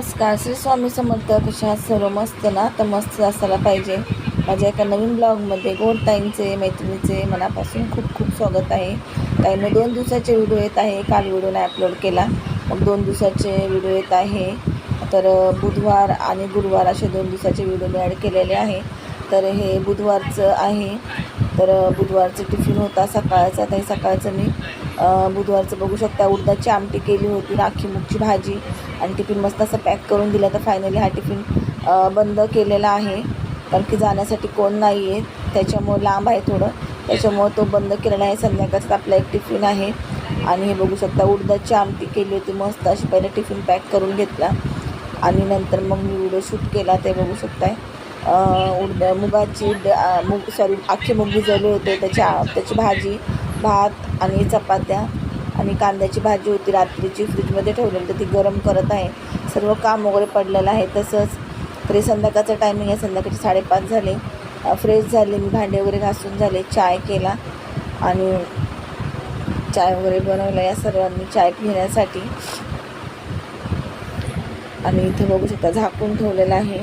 नमस्कार. श्री स्वामी समर्थ कशा सर्व मस्त ना? तर मस्त असायला पाहिजे. माझ्या एका नवीन ब्लॉगमध्ये गोडताईंचे मैत्रिणीचे मनापासून खूप खूप स्वागत आहे. ताईने दोन दिवसाचे व्हिडिओ येत आहे. काल व्हिडिओ नाही अपलोड केला. मग दोन दिवसाचे व्हिडिओ येत आहे. तर बुधवार आणि गुरुवार असे दोन दिवसाचे व्हिडिओ मी ॲड केलेले आहे. तर हे बुधवारचं आहे. तर बुधवारचं टिफिन होता सकाळचा. तर हे सकाळचं मी बुधवारचं बघू शकता. उडदाची आमटी केली होती. राखी मुगची भाजी. आणि टिफिन मस्त असं पॅक करून दिला तर फायनली हा टिफिन बंद केलेला आहे. कारण की जाण्यासाठी कोण नाही आहे त्याच्यामुळं लांब आहे थोडं. त्याच्यामुळं तो बंद केलेला आहे संध्याकाळचा आपला एक टिफिन आहे. आणि हे बघू शकता उडदाची आमटी केली होती. मस्त अशी पहिले टिफिन पॅक करून घेतला. आणि नंतर मग मी व्हिडिओ शूट केला ते बघू शकताय. उडद मुगाची मुग सॉरी अख्खे मुग भिजवले होते. त्याच्या त्याची भाजी भात आणि चपात्या. आणि कांद्याची भाजी होती रात्रीची फ्रीजमध्ये ठेवलेली तर ती गरम करत आहे. सर्व काम वगैरे पडलेलं आहे. तसंच तरी संध्याकाळचं टायमिंग आहे. संध्याकाळचे साडेपाच झाले. फ्रेश झाले. मी भांडे वगैरे घासून झाले. चाय केला. आणि चाय वगैरे बनवला या सर्वांनी. चाय पिण्यासाठी. आणि इथे बघू शकता झाकून ठेवलेलं आहे.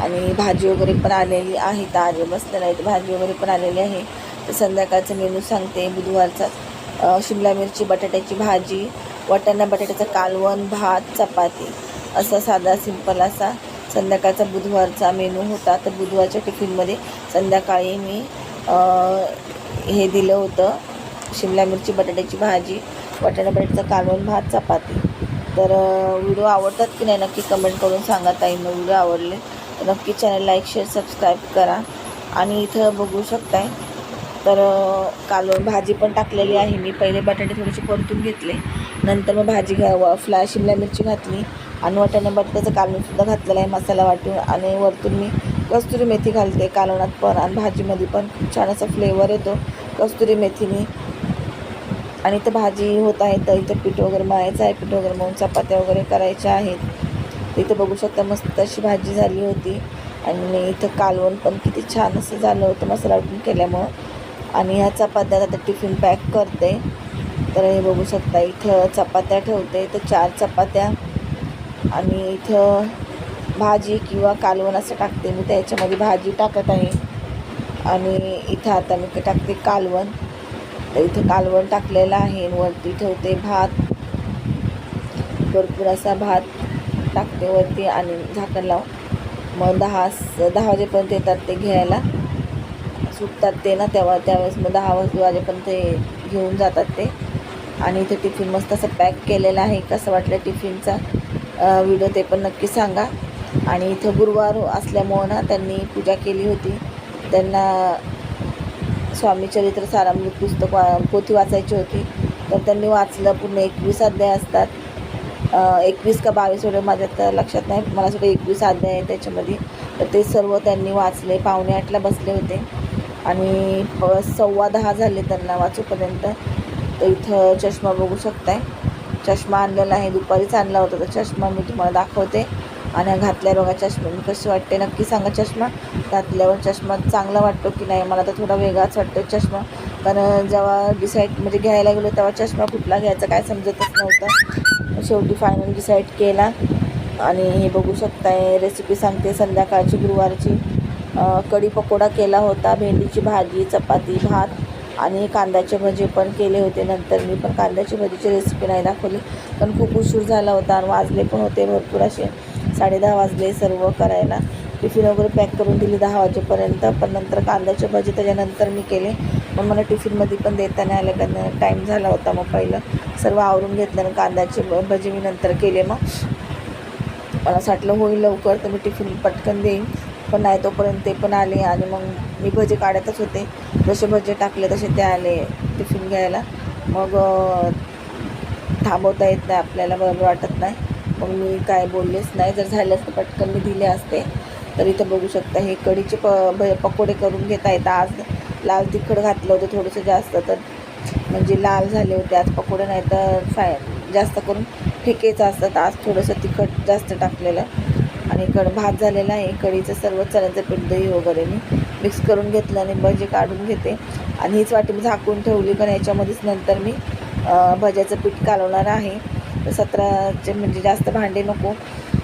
आणि भाजी वगैरे पण आलेली आहे. ताजे बसलेलं आहे भाजी वगैरे पण आलेली आहे. तर संध्याकाळचं मेनू सांगते. बुधवारचा शिमला मिरची बटाट्याची भाजी वाटाणा बटाट्याचं कालवण भात चपाती. असा साधा सिंपल असा संध्याकाळचा बुधवारचा मेनू होता. तर बुधवारच्या टिफिनमध्ये संध्याकाळी मी हे दिलं होतं. शिमला मिरची बटाट्याची भाजी वाटाणा बटाट्याचं कालवण भात चपाती. तर व्हिडिओ आवडतात की नाही नक्की कमेंट करून सांगा ताईंना. व्हिडिओ आवडले तर नक्की चॅनल लाईक शेअर सबस्क्राईब करा. आणि इथं बघू शकताय तर काल कालवण भाजी पण टाकलेली आहे मी. पहिले बटाटे थोडेसे परतून घेतले. नंतर मग भाजी घ्या फ्लाय शिमला मिरची घातली. आणि वाटाणा बटाट्याचं कालवणसुद्धा घातलेलं आहे मसाला वाटून. आणि वरतून मी कस्तुरी मेथी घालते कालवणात पण. आणि भाजीमध्ये पण खूप छान असा फ्लेवर येतो कस्तुरी मेथीने. आणि इथं भाजी होत आहे तर इथं पीठ वगैरे मळायचं आहे. पीठ वगैरे मळून चपात्या वगैरे करायच्या आहेत. इथं बघू शकता मस्त अशी भाजी झाली होती. आणि इथं कालवण पण किती छान असं झालं होतं मसाला वाटून केल्यामुळं. आणि ह्या चपात्या आता टिफिन पॅक करते. तर हे बघू शकता इथं चपात्या ठेवते तर चार चपात्या आणि इथं भाजी किंवा कालवण असं टाकते. मी त्याच्यामध्ये भाजी टाकत आहे. आणि इथं आता मी टाकते कालवण. तर इथं कालवण टाकलेलं आहे वरती ठेवते भात. भरपूर असा भात टाकते वरती आणि झाकण लावून. मग दहा दहा वाजेपर्यंत येतात ते घ्यायला. सुटतात ते ना तेव्हा त्यावेळेस मग दहा वाज वाजेपर्यंत ते घेऊन जातात ते. आणि इथे टिफिन मस्त असं पॅक केलेलं आहे. कसं वाटलं टिफिनचा व्हिडिओ ते पण नक्की सांगा. आणि इथं गुरुवार असल्यामुळं ना त्यांनी पूजा केली होती. त्यांना स्वामी चरित्र सारामृत पुस्तक वा पोथी वाचायची होती. तर त्यांनी वाचलं. पूर्ण एकवीस अध्याय असतात. एकवीस का बावीस एवढे माझ्या तर लक्षात नाही. मला सुद्धा एकवीस अध्याय आहे त्याच्यामध्ये. तर ते सर्व त्यांनी वाचले. पावणे आठला बसले होते. आणि सव्वा दहा झाले त्यांना वाचूपर्यंत. तर इथं चष्मा बघू शकताय. चष्मा आणलेला आहे. दुपारीच आणला होता तर चष्मा. मी तुम्हाला दाखवते. आणि घातल्या बघा चष्मा. मी कशी वाटते नक्की सांगा चष्मा. घातल्यावर चष्मा चांगला वाटतो की नाही? मला तर थोडा वेगळाच वाटतो चष्मा. कारण जेव्हा डिसाईड म्हणजे घ्यायला गेलो तेव्हा चष्मा कुठला घ्यायचा काय समजतच नव्हतं. शेवटी फायनल डिसाईड केला. आणि हे बघू शकताय. रेसिपी सांगते संध्याकाळची गुरुवारची. कढी पकोडा केला होता भेंडीची भाजी चपाती भात आणि कांद्याचे भजे पण केले होते. नंतर मी पण कांद्याची भजीची रेसिपी नाही दाखवली पण खूप उशीर झाला होता आणि वाजले पण होते. भरपूर असे साडेदहा वाजले सर्व करायला. टिफिन वगैरे पॅक करून दिली दहा वाजेपर्यंत पण नंतर कांद्याचे भजे त्याच्यानंतर मी केले. मग मला टिफिनमध्ये पण देता नाही आलं कारण टाईम झाला होता मग पहिलं. सर्व आवरून घेतलं आणि कांद्याचे भजे मी नंतर केले मग. मला साठलं होईल लवकर तर मी टिफिन पटकन देईन. पण नाही तोपर्यंत ते पण आले आणि मग मी भजे काढतच होते. जसे भजे टाकले तसे ते आले टिफिन घ्यायला. मग थांबवता येत नाही आपल्याला बरोबर वाटत नाही. मग मी काय बोललेच नाही. जर झालं असतं पटकन मी दिले असते तर इथं बघू शकता हे कढीचे प भ पकोडे करून घेता येतं आज लाल तिखट घातलं होतं थोडंसं जास्त तर म्हणजे लाल झाले होते. आज पकोडे नाही तर फाय जास्त करून फेकेचं असतात. आज थोडंसं तिखट जास्त टाकलेलं. आणि कड भात झालेला आहे. कढीचं सर्व चण्याचं पीठ दही वगैरे मी मिक्स करून घेतलं आणि भजी काढून घेते. आणि हीच वाटी मी झाकून ठेवली पण याच्यामध्येच नंतर मी भज्याचं पीठ कालवणार आहे. तर सतराचे म्हणजे जास्त भांडे नको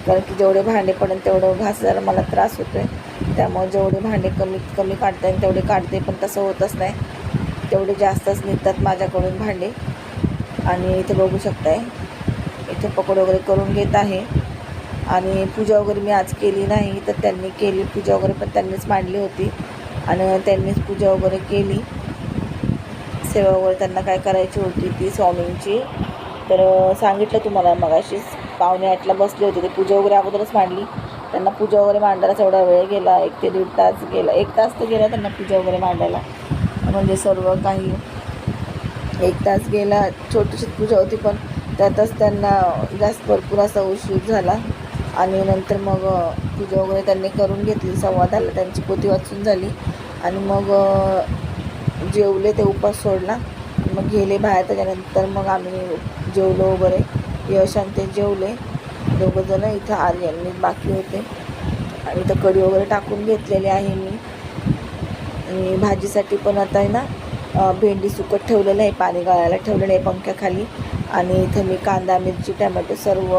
कारण की जेवढे भांडे पडेल तेवढं घासायला मला त्रास होतो आहे त्यामुळे जेवढे भांडे कमीत कमी काढता येईल तेवढे काढते पण तसं होतच नाही. तेवढे जास्तच निघतात माझ्याकडून भांडे. आणि इथे बघू शकताय इथे पकोडे वगैरे करून घेत आहे. आणि पूजा वगैरे मी आज केली नाही तर त्यांनी केली. पूजा वगैरे पण त्यांनीच मांडली होती. आणि त्यांनीच पूजा वगैरे केली. सेवा वगैरे त्यांना काय करायची होती ती स्वामींची. तर सांगितलं तुम्हाला मगाशीच पाहुणे आठला बसले होते ते पूजा वगैरे अगोदरच मांडली. त्यांना पूजा वगैरे मांडायलाच एवढा वेळ गेला एक ते दीड तास गेला. एक तास तर गेला त्यांना पूजा वगैरे मांडायला. म्हणजे सर्व काही एक तास गेला. छोटीशी पूजा होती पण त्यातच त्यांना जास्त भरपूर असा उशीर झाला. आणि नंतर मग पूजा वगैरे त्यांनी करून घेतली. संवाद आला त्यांची पोती वाचून झाली. आणि मग जेवले ते उपास सोडला. मग गेले बाहेर. त्याच्यानंतर मग आम्ही जेवलो वगैरे. यश आणि ते जेवले. दोघं जण इथं आर्यननी बाकी होते. आणि इथं कढी वगैरे टाकून घेतलेली आहे मी. आणि भाजीसाठी पण आता आहे ना भेंडी सुकत ठेवलेलं आहे. पाणी गाळायला ठेवलेलं आहे पंख्याखाली. आणि इथं मी कांदा मिरची टमॅटो सर्व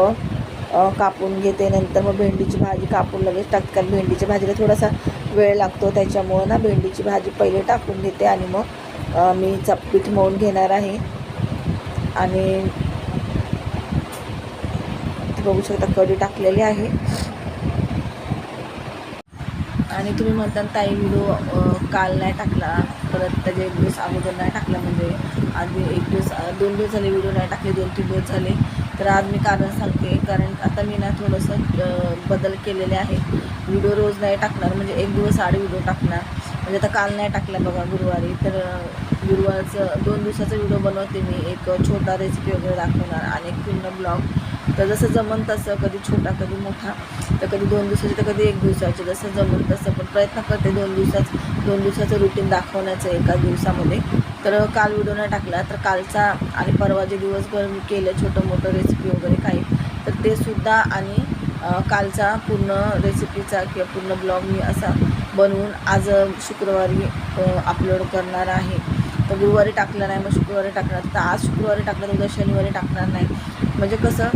कापून घेते. नंतर मग भेंडीची भाजी कापून लगेच टाकते कारण भेंडीच्या भाजीला थोडासा वेळ लागतो. त्याच्यामुळं ना भेंडीची भाजी पहिले टाकून घेते आणि मग मी चपीठ मळून घेणार आहे. आणि बघू शकता कढी टाकलेली आहे. आणि तुम्ही म्हणता ताई व्हिडिओ काल नाही टाकला. परत त्याचे एक दिवस अगोदर नाही टाकला. म्हणजे आधी एक दिवस दोन दिवस झाले व्हिडिओ नाही टाकले. दोन तीन दिवस झाले. तर आज मी कारण सांगते कारण आता मी ना थोडंसं बदल केलेले आहे. व्हिडिओ रोज नाही टाकणार म्हणजे एक दिवस आड व्हिडिओ टाकणार. म्हणजे आता काल नाही टाकला बघा गुरुवारी तर गुरुवारचं दोन दिवसाचा व्हिडिओ बनवते मी. एक छोटा रेसिपी वगैरे दाखवणार आणि एक पूर्ण ब्लॉग तर जसं जमन तसं कधी छोटा कधी मोठा. तर कधी दोन दिवसाचे तर कधी एक दिवसाचे. जसं जमन तसं पण प्रयत्न करते दोन दिवसात दोन दिवसाचं रुटीन दाखवण्याचं एका दिवसामध्ये. तर काल व्हिडिओ नाही टाकला तर कालचा आणि परवाचे दिवसभर मी केलं छोटं मोठं रेसिपी वगैरे काही तर ते सुद्धा आणि कालचा पूर्ण रेसिपीचा किंवा पूर्ण ब्लॉग मी असा बनवून आज शुक्रवारी अपलोड करणार आहे. तर गुरुवारी टाकलं नाही मग शुक्रवारी टाकणार. तर आज शुक्रवारी टाकलं तर उद्या शनिवारी टाकणार नाही. म्हणजे कसं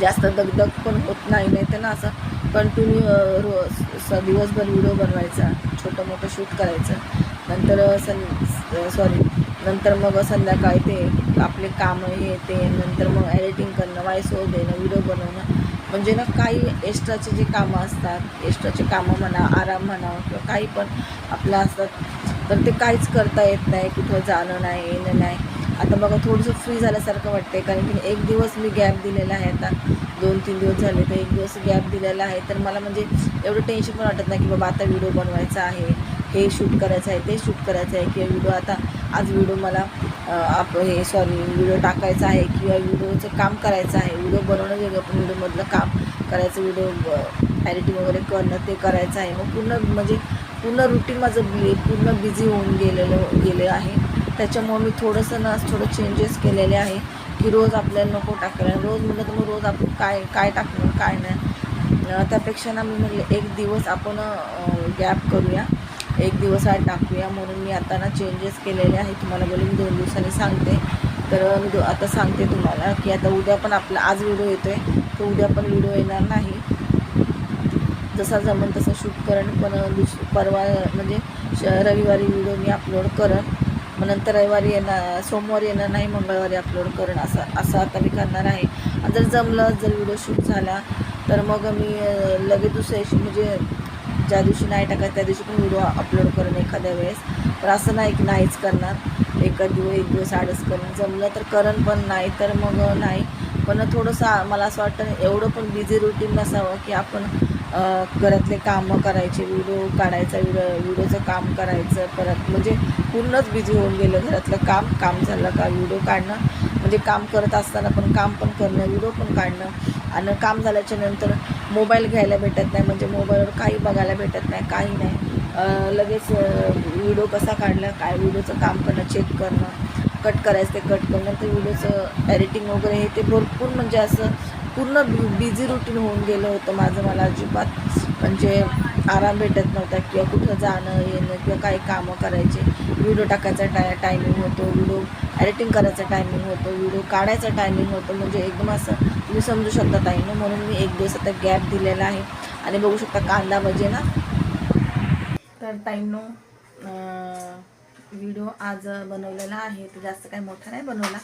जास्त दगदग पण होत नाही नाही तर ना असं कंटिन्यू रोज स दिवसभर व्हिडिओ बनवायचा छोटं मोठं शूट करायचं. नंतर सं सॉरी नंतर मग संध्याकाळी ते आपले कामं हे ते नंतर मग एडिटिंग करणं वाईस ओव्हर देणं व्हिडिओ बनवणं. म्हणजे ना काही एक्स्ट्राचे जे कामं असतात एक्स्ट्राचे कामं म्हणा आराम म्हणा किंवा काही पण आपलं असतात तर ते काहीच करता येत नाही कुठं जाणं नाही येणं नाही. आता बघा थोडंसं फ्री झाल्यासारखं वाटते कारण की एक दिवस मी गॅप दिलेला आहे आता. दोन तीन दिवस झाले तर एक दिवस गॅप दिलेला आहे. तर मला म्हणजे एवढं टेन्शन पण वाटत नाही की बाबा आता व्हिडिओ बनवायचा आहे हे शूट करायचं आहे ते शूट करायचं आहे किंवा व्हिडिओ आता आज व्हिडिओ मला आप हे सॉरी व्हिडिओ टाकायचा आहे किंवा व्हिडिओचं काम करायचं आहे. व्हिडिओ बनवणं वेगळं पण व्हिडिओमधलं काम करायचं व्हिडिओ एडिटिंग वगैरे करणं ते करायचं आहे. मग पूर्ण म्हणजे पूर्ण रुटीन माझं बी पूर्ण बिझी होऊन गेलेलं गेले आहे. त्याच्यामुळं मी थोडंसं ना थोडं चेंजेस केलेले आहे की रोज आपल्याला नको टाकायला. रोज म्हटलं तर मग रोज आपण काय काय टाकणार काय नाही. त्यापेक्षा ना मी म्हटलं एक दिवस आपण गॅप करूया. एक दिवस आड टाकूया. म्हणून मी आता ना चेंजेस केलेले आहे. तुम्हाला बोलून मी दोन दिवसांनी सांगते. तर मी दो आता सांगते तुम्हाला की आता उद्या पण आपला आज व्हिडिओ येतो आहे तर उद्या पण व्हिडिओ येणार नाही. जसा जमन तसं शूट करण पण दुस परवा म्हणजे श रविवारी व्हिडिओ मी अपलोड करेन. मग नंतर रविवारी येणार सोमवारी येणार नाही मंगळवारी अपलोड करणं असं असं आता मी करणार आहे. आणि जर जमलं जर व्हिडिओ शूट झाला तर मग मी लगेच दुसऱ्या दिवशी म्हणजे ज्या दिवशी नाही टाकायचं त्या दिवशी पण व्हिडिओ अपलोड करेन एखाद्या वेळेस. पण असं नाही की नाहीच करणार. एका दिवस एक दिवस आडच करणं जमलं तर करण पण नाही तर मग नाही. पण थोडंसं मला असं वाटतं एवढं पण बिझी रुटीन नसावं की आपण घरातले कामं करायचे व्हिडिओ काढायचा व्हिडिओ व्हिडिओचं काम करायचं परत म्हणजे पूर्णच बिझी होऊन गेलं. घरातलं काम काम झालं का? व्हिडिओ काढणं. म्हणजे काम करत असताना पण काम पण करणं व्हिडिओ पण काढणं. आणि काम झाल्याच्यानंतर मोबाईल घ्यायला भेटत नाही. म्हणजे मोबाईलवर काही बघायला भेटत नाही काही नाही. लगेच व्हिडिओ कसा काढला काय व्हिडिओचं काम करणं चेक करणं. कट करायचं ते कट करणं. ते व्हिडिओचं एडिटिंग वगैरे हे ते भरपूर म्हणजे असं पूर्ण बिझी रुटीन होऊन गेलं होतं माझं. मला अजिबात म्हणजे आराम भेटत नव्हता किंवा कुठं जाणं येणं किंवा काही कामं करायचे. व्हिडिओ टाकायचा टाय टायमिंग होतो व्हिडिओ एडिटिंग करायचा टायमिंग होतो व्हिडिओ काढायचा टायमिंग होतो. म्हणजे एकदम असं तुम्ही समजू शकता टाईम म्हणून मी एक दिवस आता गॅप दिलेला आहे. आणि बघू शकता कांदा भजे ना. तर ताईनो व्हिडिओ आज बनवलेला आहे. तो जास्त काही मोठा नाही बनवला.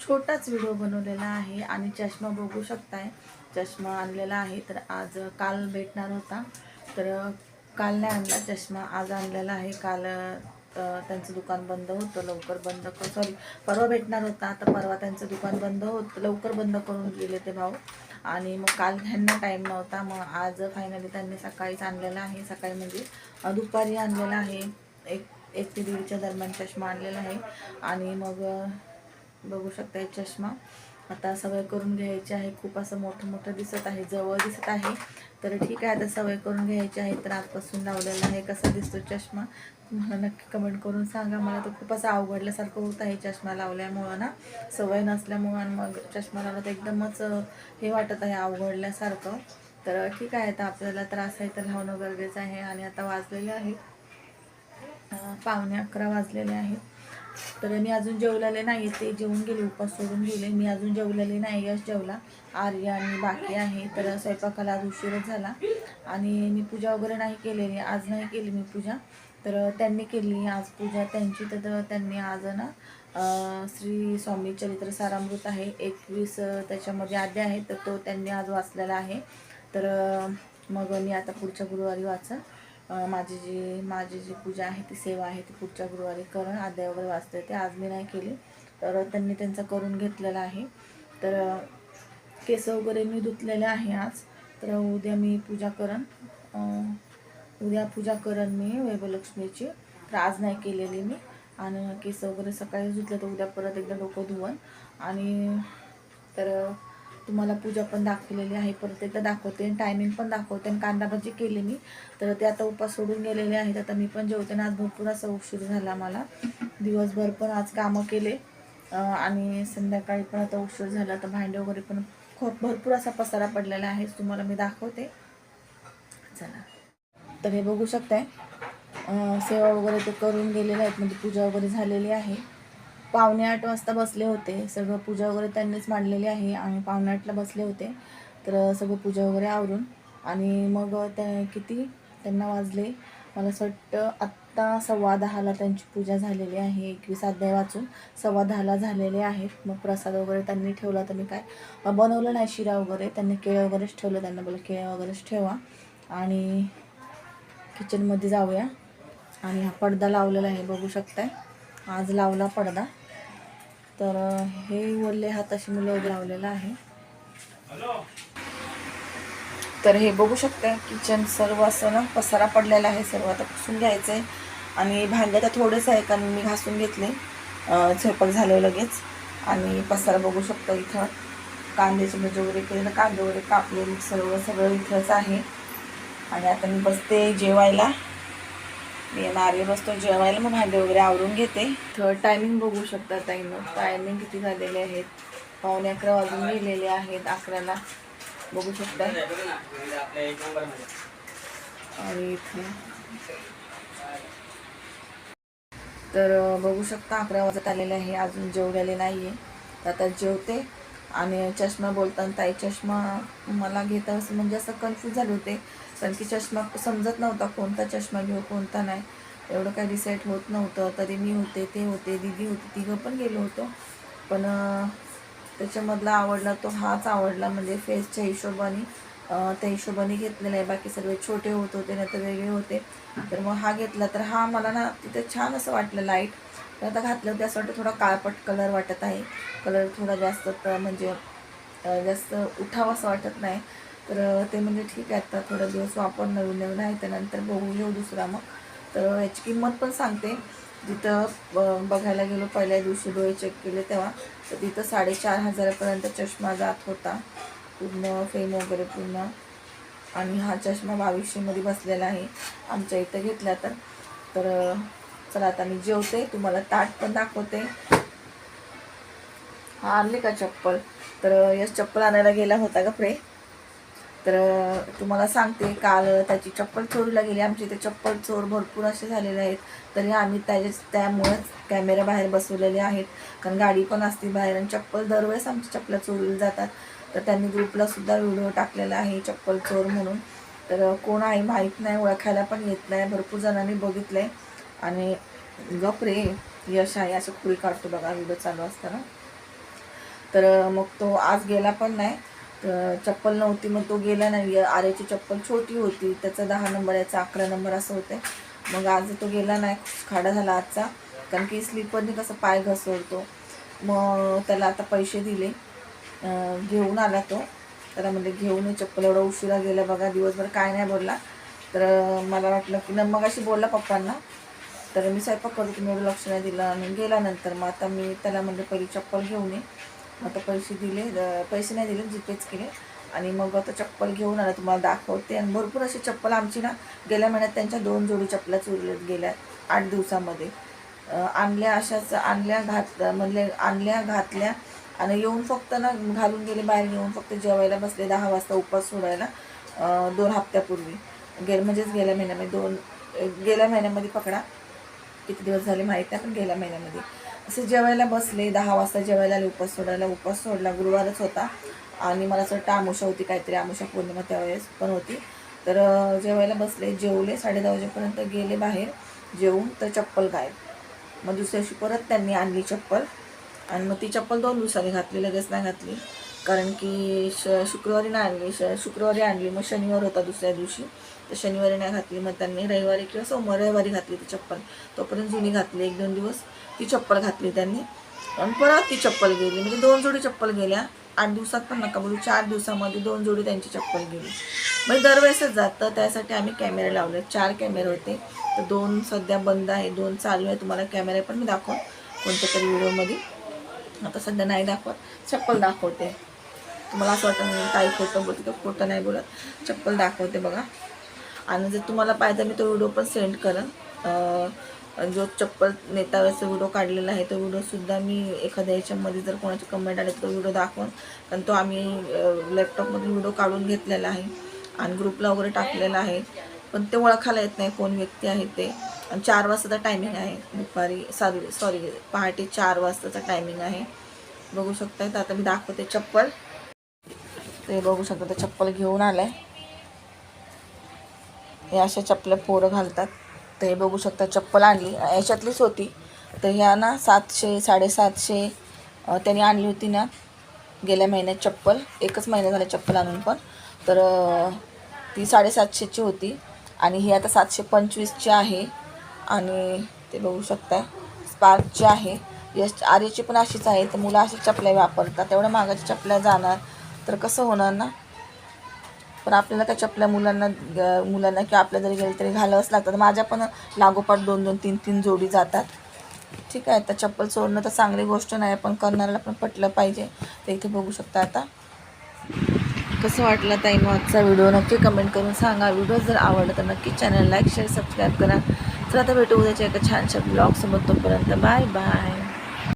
छोटाच व्हिडिओ बनवलेला आहे. आणि चष्मा बघू शकताय. चष्मा आणलेला आहे. तर आज काल भेटणार होता. तर काल नाही आणला. चष्मा आज आणलेला आहे. काल तर त्यांचं दुकान बंद होतं लवकर बंद कर सॉरी परवा भेटणार होता आता परवा त्यांचं दुकान बंद होतं लवकर बंद करून गेले ते भाऊ. आणि मग काल ह्यांना टाईम नव्हता मग आज फायनली त्यांनी सकाळीच आणलेला आहे सकाळी म्हणजे दुपारी आणलेला आहे एक एक ते दीडच्या दरम्यान चष्मा आणलेला आहे. आणि मग बघू शकता चष्मा. आता सवय करून घ्यायची आहे. खूप असं मोठं मोठं दिसत आहे. जवळ दिसत आहे. तर ठीक आहे आता सवय करून घ्यायची आहे. तर आजपासून लावलेला आहे. कसा दिसतो चष्मा? मला नक्की कमेंट करून सांगा. मला तर खूप असं अवघडल्यासारखं होत आहे चष्मा लावल्यामुळं ना. सवय नसल्यामुळं आणि मग चष्मा लावला तर एकदमच हे वाटत आहे अवघडल्यासारखं. तर ठीक आहे आता आपल्याला त्रास आहे तर लावणं गरजेचं आहे. आणि आता वाजलेले आहे. पावणे अकरा वाजलेले आहेत तर मी अजून जेवलेले नाही ते जेवून गेले उपास सोडून गेले. मी अजून जेवलेले नाही यश जेवला. आर्य आणि बाकी आहे. तर स्वयंपाकाला आज उशीरच झाला. आणि मी पूजा वगैरे नाही केलेली. आज नाही केली मी पूजा. तर त्यांनी केली. आज पूजा त्यांची. तर त्यांनी आज ना श्री स्वामी चरित्र सारामृत आहे. एकवीस त्याच्यामध्ये आद्य आहे. तर तो त्यांनी आज वाचलेला आहे. तर मग मी आता पुढच्या गुरुवारी वाचा माझी जी माझी जी पूजा आहे ती सेवा आहे ती पुढच्या गुरुवारी करण आद्या वगैरे वाचते ते आज मी नाही केली तर त्यांनी त्यांचं करून घेतलेलं आहे. तर केस वगैरे मी धुतलेले आहे आज. तर उद्या मी पूजा करण उद्या पूजा करण मी वैभलक्ष्मीची तर आज नाही केलेली मी. आणि केस वगैरे सकाळी धुतलं तर उद्या परत एकदा डोकं धुवन. आणि तर तुम्हाला पूजा पण दाखवलेली आहे. परत एकदा दाखवते टायमिंग पण दाखवते आणि कांदा भाजी केली मी. तर ते आता उपास सोडून गेलेले आहेत. आता मी पण जेवते ना आज भरपूर असा उशीर झाला मला. दिवसभर पण आज कामं केले. आणि संध्याकाळी पण आता उशीर झाला. तर भांडे वगैरे पण खूप भरपूर असा पसारा पडलेला आहे. तुम्हाला मी दाखवते. चला. तर हे बघू शकताय. सेवा वगैरे ते करून गेलेल्या आहेत. म्हणजे पूजा वगैरे झालेली आहे. पावणे आठ वाजता बसले होते. सगळं पूजा वगैरे त्यांनीच मांडलेली आहे. आणि पावणे आठला बसले होते. तर सगळं पूजा वगैरे आवरून आणि मग त्या किती? त्यांना वाजले. मला असं वाटतं आत्ता सव्वा दहाला त्यांची पूजा झालेली आहे. एकवीस अध्याय वाचून सव्वा दहाला झालेले आहेत. मग प्रसाद वगैरे त्यांनी ठेवला. तर मी काय? बनवलं नाही शिरा वगैरे. त्यांनी केळं वगैरेच ठेवलं. त्यांना बोला केळं वगैरेच ठेवा. आणि किचनमध्ये जाऊया. आणि हा पडदा लावलेला आहे. बघू शकताय. आज लावला पडदा. तर हे वडले हाताशी मुलं वगैरे लावलेलं आहे. तर हे बघू शकते किचन सर्व असं ना पसारा पडलेला आहे सर्व आता पुसून घ्यायचं आहे आणि भांडे तर थोडेच आहे कारण मी घासून घेतले अ, स्वयंपाक लगेच. आणि पसारा बघू शकता इथं. कांद्याची भजी वगैरे केलेलं कांदे वगैरे कापले सर्व सगळं इथंच आहे. आणि आता मी बसते जेवायला. मी नारे मस्त जेवायला मग भांडे वगैरे आवरून घेते. थर्ड टायमिंग बघू शकता टाईम टायमिंग किती झालेले आहेत? पावणे अकरा वाजून गेलेले आहेत अकराला. बघू शकता. आणि इथे. तर बघू शकता अकरा वाजत आलेले आहे. अजून जेवलेले नाही आहे तर आता जेवते. आणि चष्मा बोलताना ताई चष्मा मला घेता असं म्हणजे असं कन्फ्यूज झाले होते. कारण की चष्मा समजत नव्हता कोणता चष्मा घेऊ कोणता नाही. एवढं काही डिसाईड होत नव्हतं. तरी मी होते ते होते दिदी होती तिघं पण गेलो होतो. पण त्याच्यामधला आवडला तो हाच आवडला म्हणजे फेसच्या हिशोबाने. त्या हिशोबाने घेतलेला आहे. बाकी सर्व छोटे होत होते नाही तर वेगळे होते. तर मग हा घेतला. तर हा मला ना तिथे छान असं वाटलं लाइट तर आता घातलं होतं असं वाटतं थोडा काळपट कलर वाटत आहे. कलर थोडा जास्त म्हणजे जास्त उठावा असं वाटत नाही. तर ते म्हणजे ठीक आहे आता थोडा दिवस वापर नवीन नवीन आहे त्यानंतर बघू घेऊ दुसरा मग. तर याची किंमत पण सांगते. जिथं बघायला गेलो पहिल्या दिवशी डोळे चेक केले तेव्हा तर तिथं साडेचार हजारापर्यंत चष्मा जात होता. पूर्ण फेम वगैरे पूर्ण. आणि हा चष्मा बावीसशेमध्ये बसलेला आहे. आमच्या इथं घेतला तर. तर चला आता मी जेवते. तुम्हाला ताट पण दाखवते. हा आणली का चप्पल? तर यश चप्पल आणायला गेला होता कपडे तर तुम्हाला सांगते काल त्याची चप्पल चोरीला गेली. आमच्या इथे चप्पल चोर भरपूर असे झालेले आहेत. तरी आम्ही त्याच्या त्यामुळेच कॅमेरा बाहेर बसवलेले आहेत. कारण गाडी पण असते बाहेर आणि चप्पल दरवेळेस आमची चप्पल चोरीला जातात. तर त्यांनी ग्रुपला सुद्धा व्हिडिओ टाकलेला आहे चप्पल चोर म्हणून. तर कोण आहे माहीत नाही ओळखायला पण येत नाही. भरपूर जणांनी बघितलं आहे आणि गप रे यश आहे असं खुळी काढतो बघा व्हिडिओ चालू असताना. तर मग तो आज गेला पण नाही. तर चप्पल नव्हती मग तो गेला नाही. आर्याची चप्पल छोटी होती. त्याचा दहा नंबर याचा अकरा नंबर असं होते. मग आज तो गेला नाही. खाडा झाला आजचा. कारण की स्लीपरने कसं पाय घसरतो. मग त्याला आता पैसे दिले. घेऊन आला तो. त्याला म्हणजे घेऊन चप्पल एवढा उशिरा गेला बघा दिवसभर काय नाही बोलला. तर मला वाटलं की न मग अशी बोलला पप्पांना. तर मी स्वयंपाक करतो तुम्ही एवढं लक्ष नाही दिलं आणि गेल्यानंतर मग आता मी त्याला म्हणजे पहिली चप्पल घेऊन ये. मग आता पैसे दिले पैसे नाही दिले जीपेच केले. आणि मग आता चप्पल घेऊन आला तुम्हाला दाखवते. आणि भरपूर अशी चप्पल आमची ना गेल्या महिन्यात त्यांच्या दोन जोडी चप्पला चोरल्यात गेल्या आठ दिवसामध्ये. आणल्या अशाच आणल्या घात म्हणजे आणल्या घातल्या. आणि येऊन फक्त ना घालून गेले बाहेर येऊन फक्त जेवायला बसले दहा वाजता उपास सोडायला दोन हप्त्यापूर्वी. गे म्हणजेच गेल्या महिन्यामध्ये दोन गेल्या महिन्यामध्ये पकडा किती दिवस झाले माहीत नाही पण गेल्या महिन्यामध्ये. असे जेवायला बसले दहा वाजता जेवायला आले उपास सोडायला उपास सोडला गुरुवारच होता. आणि मला असं वाटतं आमुषा होती काहीतरी आमुषा पौर्णिमा त्यावेळेस पण होती. तर जेवायला बसले जेवले साडे दहा वाजेपर्यंत गेले बाहेर जेवून तर चप्पल गायब मग दुसऱ्या दिवशी परत त्यांनी आणली चप्पल. आणि मग ती चप्पल दोन दिवसांनी घातली लगेच नाही घातली. कारण की श शुक्रवारी नाही आणली श शुक्रवारी आणली मग शनिवार होता दुसऱ्या दिवशी. तर शनिवारी नाही घातली मग त्यांनी रविवारी किंवा सोमवार रविवारी घातली ती चप्पल. तोपर्यंत जुनी घातली एक दोन दिवस ती चप्पल घातली त्यांनी. आणि परत ती चप्पल गेली. म्हणजे दोन जोडी चप्पल गेल्या. आठ दिवसात पण नका बोलू चार दिवसामध्ये दोन जोडी त्यांची चप्पल गेली. म्हणजे दरवेळेसच जातं. त्यासाठी आम्ही कॅमेरे लावले. चार कॅमेरे होते. तर दोन सध्या बंद आहे दोन चालू आहे. तुम्हाला कॅमेरे पण मी दाखव कोणत्या तरी व्हिडिओमध्ये. आता सध्या नाही दाखवत. चप्पल दाखवते. तुम्हाला असं वाटतं मी काही खोटं बोलते तर खोटं नाही बोलत. चप्पल दाखवते बघा. आणि जर तुम्हाला पाहिजे मी तो व्हिडिओ पण सेंड करेन. जो चप्पल नेताव्याचा व्हिडिओ काढलेला आहे तो व्हिडिओसुद्धा मी एखाद्या याच्यामध्ये जर कोणाची कमेंट आले तर तो व्हिडिओ दाखवून कारण तो आम्ही लॅपटॉपमधून व्हिडिओ काढून घेतलेला आहे आणि ग्रुपला वगैरे टाकलेला आहे. पण ते ओळखायला येत नाही कोण व्यक्ती आहे ते. आणि चार वाजताचा टायमिंग आहे. दुपारी सॉरी सॉरी पहाटे चार वाजताचा टायमिंग आहे. बघू शकता तर आता मी दाखवते चप्पल. ते बघू शकता ते चप्पल घेऊन आलाय. हे अशा चप्पल्या पोरं घालतात. तर हे बघू शकता चप्पल आणली. याच्यातलीच होती. तर ह्या ना सातशे साडेसातशे त्यांनी आणली होती ना गेल्या महिन्यात चप्पल. एकच महिना झाला चप्पल आणून पण. तर ती साडेसातशेची होती. आणि ही आता सातशे पंचवीसची आहे. आणि ते बघू शकता स्पार्कची आहे. यश आर्यची पण अशीच आहे. तर मुलं अशी चपल्या वापरतात. तेवढ्या मागाच्या चपल्या जाणार. तर कसं होणार ना? पण आपल्याला त्याच्या आपल्या मुलांना मुलांना किंवा आपल्या जरी गेलं तरी घालावंच लागतं. माझ्या पण लागोपाठ दोन दोन तीन तीन जोडी जातात. ठीक आहे तर चप्पल चोरणं तर चांगली गोष्ट नाही पण करणाऱ्याला पण पटलं पाहिजे. तर इथे बघू शकता आता. कसं वाटलं ताई आजचा व्हिडिओ? नक्की कमेंट करून सांगा. व्हिडिओ जर आवडला तर नक्की चॅनल लाईक शेअर सबस्क्राईब करा. तर आता भेटू उद्याच्या एका छानशा ब्लॉगसोबत तोपर्यंत बाय बाय